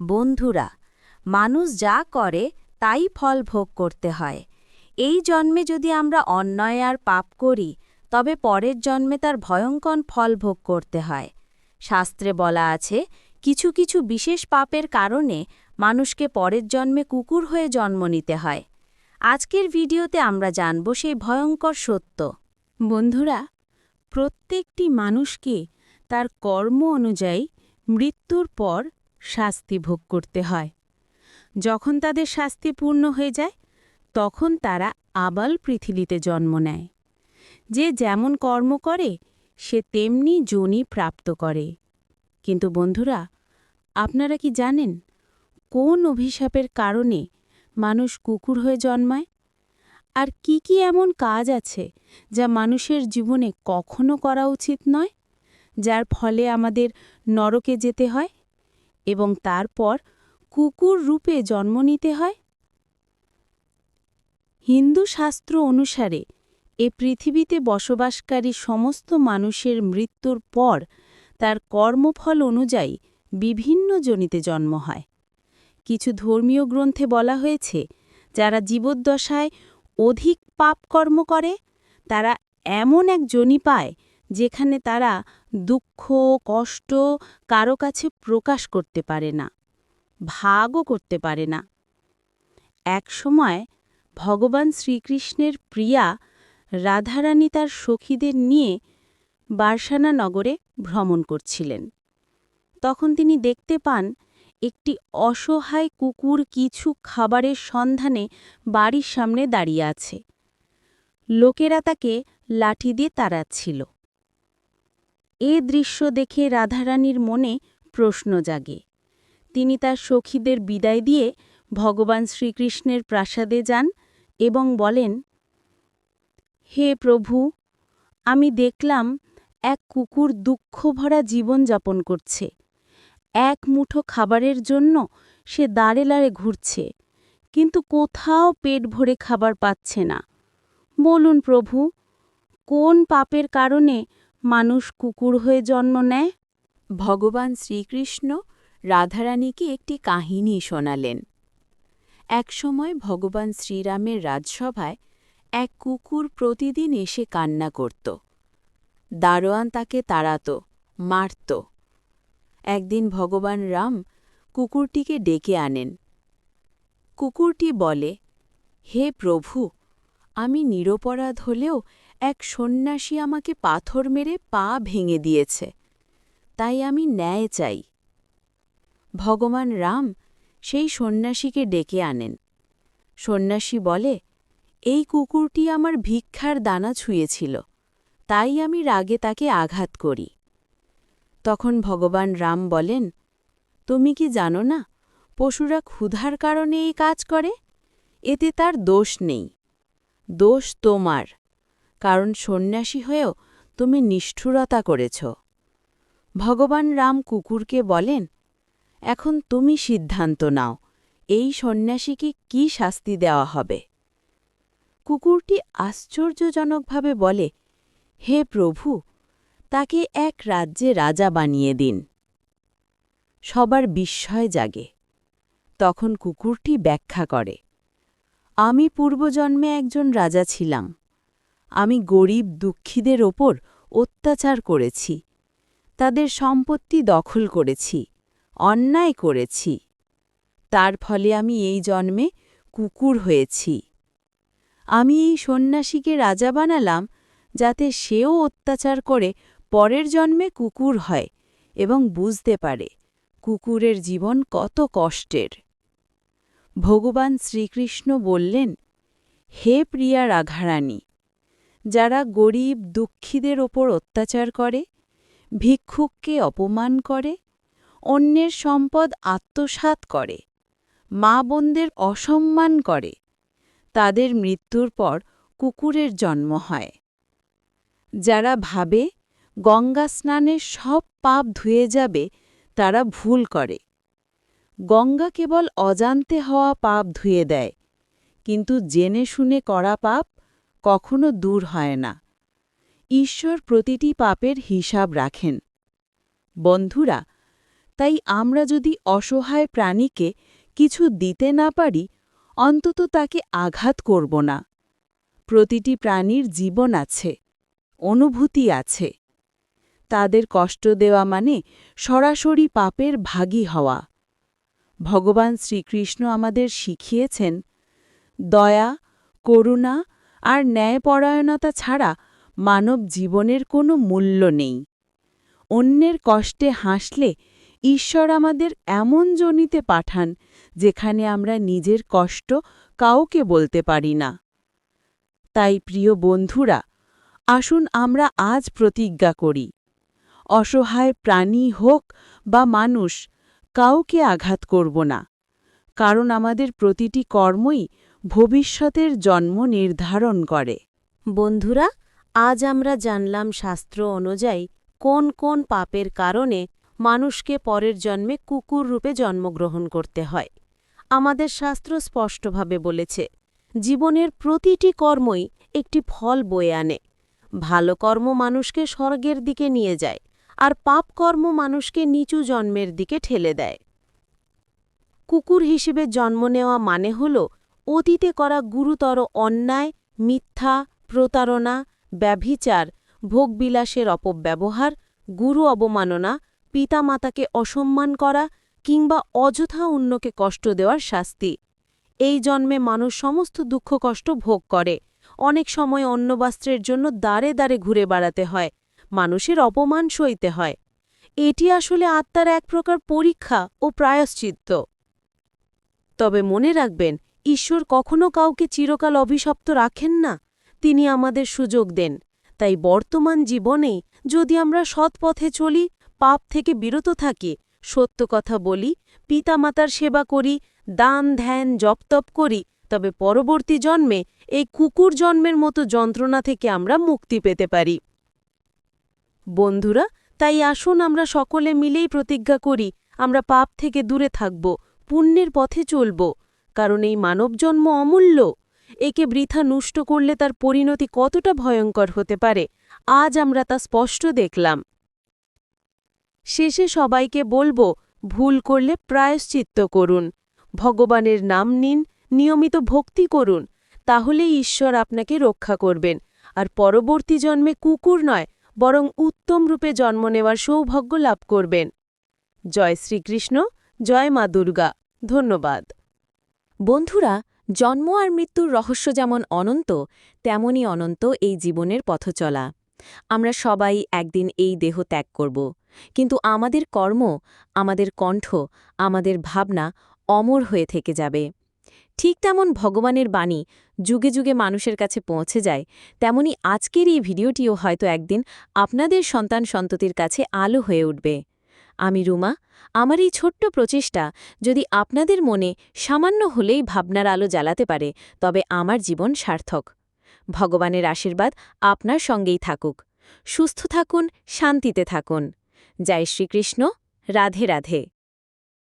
বন্ধুরা, মানুষ যা করে তাই ফল ভোগ করতে হয়। এই জন্মে যদি আমরা অন্যায় আর পাপ করি, তবে পরের জন্মে তার ভয়ঙ্কর ফল ভোগ করতে হয়। শাস্ত্রে বলা আছে, কিছু কিছু বিশেষ পাপের কারণে মানুষকে পরের জন্মে কুকুর হয়ে জন্ম নিতে হয়। আজকের ভিডিওতে আমরা জানব সেই ভয়ঙ্কর সত্য। বন্ধুরা, প্রত্যেকটি মানুষকে তার কর্ম অনুযায়ী মৃত্যুর পর শাস্তি ভোগ করতে হয়। যখন তাদের শাস্তি পূর্ণ হয়ে যায়, তখন তারা আবাল পৃথিবীতে জন্ম নেয়। যে যেমন কর্ম করে, সে তেমনি যোনি প্রাপ্ত করে। কিন্তু বন্ধুরা, আপনারা কি জানেন কোন অভিশাপের কারণে মানুষ কুকুর হয়ে জন্মায়? আর কি কি এমন কাজ আছে যা মানুষের জীবনে কখনো করা উচিত নয়, যার ফলে আমাদের নরকে যেতে হয়? এবং তারপর কুকুর রূপে জন্ম নিতে হয়। হিন্দু শাস্ত্র অনুসারে এ পৃথিবীতে বসবাসকারী সমস্ত মানুষের মৃত্যুর পর তার কর্মফল অনুযায়ী বিভিন্ন জনিতে জন্ম হয়। কিছু ধর্মীয় গ্রন্থে বলা হয়েছে, যারা জীবদ্দশায় অধিক পাপকর্ম করে, তারা এমন এক জনি পায় যেখানে তারা দুঃখ, কষ্ট কারও কাছে প্রকাশ করতে পারে না, ভাগও করতে পারে না। একসময় ভগবান শ্রীকৃষ্ণের প্রিয়া রাধারানী তার সখীদের নিয়ে বার্সানা নগরে ভ্রমণ করছিলেন। তখন তিনি দেখতে পান একটি অসহায় কুকুর কিছু খাবারের সন্ধানে বাড়ির সামনে দাঁড়িয়ে আছে। লোকেরা তাকে লাঠি দিয়ে তাড়াচ্ছিল। এ দৃশ্য দেখে রাধারানীর মনে প্রশ্ন জাগে। তিনি তার সখীদের বিদায় দিয়ে ভগবান শ্রীকৃষ্ণের প্রাসাদে যান এবং বলেন, হে প্রভু, আমি দেখলাম এক কুকুর দুঃখভরা জীবন যাপন করছে। এক মুঠো খাবারের জন্য সে দাঁড়ে লাড়ে ঘুরছে, কিন্তু কোথাও পেট ভরে খাবার পাচ্ছে না। বলুন প্রভু, কোন পাপের কারণে মানুষ কুকুর হয়ে জন্ম নেয়? ভগবান শ্রীকৃষ্ণ রাধারানীকে একটি কাহিনী শোনালেন। একসময় ভগবান শ্রীরামের রাজসভায় এক কুকুর প্রতিদিন এসে কান্না করত। দারোয়ান তাকে তাড়াত, মারত। একদিন ভগবান রাম কুকুরটিকে ডেকে আনেন। কুকুরটি বলে, হে প্রভু, আমি নিরপরাধ হলেও এক সন্ন্যাসী আমাকে পাথর মেরে পা ভেঙে দিয়েছে। তাই আমি ন্যায় চাই। ভগবান রাম সেই সন্ন্যাসীকে ডেকে আনেন। সন্ন্যাসী বলে, এই কুকুরটি আমার ভিক্ষার দানা ছুঁয়েছিল, তাই আমি রাগে তাকে আঘাত করি। তখন ভগবান রাম বলেন, তুমি কি জানো না, পশুরা ক্ষুধার কারণে এই কাজ করে? এতে তার দোষ নেই। দোষ তোমার। কারণ সন্ন্যাসী হয়েও তুমি নিষ্ঠুরতা করেছ। ভগবান রাম কুকুরকে বলেন, এখন তুমি সিদ্ধান্ত নাও, এই সন্ন্যাসীকে কি শাস্তি দেওয়া হবে? কুকুরটি আশ্চর্যজনকভাবে বলে, হে প্রভু, তাকে এক রাজ্যে রাজা বানিয়ে দিন। সবার বিস্ময় জাগে। তখন কুকুরটি ব্যাখ্যা করে, আমি পূর্বজন্মে একজন রাজা ছিলাম। আমি গরিব দুঃখীদের ওপর অত্যাচার করেছি। তাদের সম্পত্তি দখল করেছি, অন্যায় করেছি। তার ফলে আমি এই জন্মে কুকুর হয়েছি। আমি এই সন্ন্যাসীকে রাজা বানালাম যাতে সেও অত্যাচার করে পরের জন্মে কুকুর হয় এবং বুঝতে পারে কুকুরের জীবন কত কষ্টের। ভগবান শ্রীকৃষ্ণ বললেন, হে প্রিয়া রাঘারানী যারা গরিব দুঃখীদের ওপর অত্যাচার করে, ভিক্ষুককে অপমান করে, অন্যের সম্পদ আত্মসাৎ করে, মা বোনদের অসম্মান করে, তাদের মৃত্যুর পর কুকুরের জন্ম হয়। যারা ভাবে গঙ্গা স্নানের সব পাপ ধুয়ে যাবে, তারা ভুল করে। গঙ্গা কেবল অজান্তে হওয়া পাপ ধুয়ে দেয়, কিন্তু জেনে শুনে করা পাপ কখনো দূর হয় না। ঈশ্বর প্রতিটি পাপের হিসাব রাখেন। বন্ধুরা, তাই আমরা যদি অসহায় প্রাণীকে কিছু দিতে না পারি, অন্তত তাকে আঘাত করব না। প্রতিটি প্রাণীর জীবন আছে, অনুভূতি আছে। তাদের কষ্ট দেওয়া মানে সরাসরি পাপের ভাগী হওয়া। ভগবান শ্রীকৃষ্ণ আমাদের শিখিয়েছেন, দয়া, করুণা আর ন্যায়পরায়ণতা ছাড়া মানব জীবনের কোনো মূল্য নেই। অন্যের কষ্টে হাসলে ঈশ্বর আমাদের এমন জনিতে পাঠান যেখানে আমরা নিজের কষ্ট কাউকে বলতে পারি না। তাই প্রিয় বন্ধুরা, আসুন আমরা আজ প্রতিজ্ঞা করি, অসহায় প্রাণী হোক বা মানুষ, কাউকে আঘাত করব না, কারণ আমাদের প্রতিটি কর্মই ভবিষ্যতের জন্ম নির্ধারণ করে। বন্ধুরা, আজ আমরা জানলাম শাস্ত্র অনুযায়ী কোন কোন পাপের কারণে মানুষকে পরের জন্মে কুকুর রূপে জন্মগ্রহণ করতে হয়। আমাদের শাস্ত্র স্পষ্টভাবে বলেছে, জীবনের প্রতিটি কর্মই একটি ফল বয়ে আনে। ভালো কর্ম মানুষকে স্বর্গের দিকে নিয়ে যায়, আর পাপ কর্ম মানুষকে নিচু জন্মের দিকে ঠেলে দেয়। কুকুর হিসেবে জন্ম নেওয়া মানে হল অতীতে করা গুরুতর অন্যায়, মিথ্যা, প্রতারণা, ব্যভিচার, ভোগবিলাসের অপব্যবহার, গুরু অবমাননা, পিতামাতাকে অসম্মান করা কিংবা অযথা অন্যকে কষ্ট দেওয়ার শাস্তি। এই জন্মে মানুষ সমস্ত দুঃখ কষ্ট ভোগ করে। অনেক সময় অন্নবাস্ত্রের জন্য দাঁড়ে দাঁড়ে ঘুরে বেড়াতে হয়। মানুষের অপমান সইতে হয়। এটি আসলে আত্মার এক প্রকার পরীক্ষা ও প্রায়শ্চিত্ত। তবে মনে রাখবেন ঈশ্বর কখনো কাউকে চিরকাল অভিশপ্ত রাখেন না, তিনি আমাদের সুযোগ দেন। তাই বর্তমান জীবনে যদি আমরা সৎ পথে চলি, পাপ থেকে বিরত থাকি, সত্য কথা বলি, পিতামাতার সেবা করি, দান, ধ্যান জপতপ করি, তবে পরবর্তী জন্মে এই কুকুর জন্মের মতো যন্ত্রণা থেকে আমরা মুক্তি পেতে পারি। বন্ধুরা, তাই আসুন আমরা সকলে মিলেই প্রতিজ্ঞা করি, আমরা পাপ থেকে দূরে থাকব, পুণ্যের পথে চলব। কারণ এই মানবজন্ম অমূল্য। একে বৃথা নষ্ট করলে তার পরিণতি কতটা ভয়ঙ্কর হতে পারে, আজ আমরা তা স্পষ্ট দেখলাম। শেষে সবাইকে বলব, ভুল করলে প্রায়শ্চিত্ত করুন। ভগবানের নাম নিন, নিয়মিত ভক্তি করুন তাহলে ঈশ্বর আপনাকে রক্ষা করবেন। আর পরবর্তী জন্মে কুকুর নয়, বরং উত্তম রূপে জন্ম নেওয়ার সৌভাগ্য লাভ করবেন। জয় শ্রীকৃষ্ণ, জয় মা দুর্গা। ধন্যবাদ। বন্ধুরা, জন্ম আর মৃত্যুর রহস্য যেমন অনন্ত, তেমনই অনন্ত এই জীবনের পথচলা। আমরা সবাই একদিন এই দেহ ত্যাগ করব। কিন্তু আমাদের কর্ম, আমাদের কণ্ঠ, আমাদের ভাবনা অমর হয়ে থেকে যাবে। ঠিক তেমন ভগবানের বাণী যুগে যুগে মানুষের কাছে পৌঁছে যায় তেমনি আজকের এই ভিডিওটিও হয়তো একদিন আপনাদের সন্তান সন্ততির কাছে আলো হয়ে উঠবে। আমি রুমা, আমার এই ছোট্ট প্রচেষ্টা যদি আপনাদের মনে সামান্য হলেই ভাবনার আলো জ্বালাতে পারে, তবে আমার জীবন সার্থক। ভগবানের আশীর্বাদ আপনার সঙ্গেই থাকুক। সুস্থ থাকুন, শান্তিতে থাকুন। জয় শ্রীকৃষ্ণ। রাধে রাধে।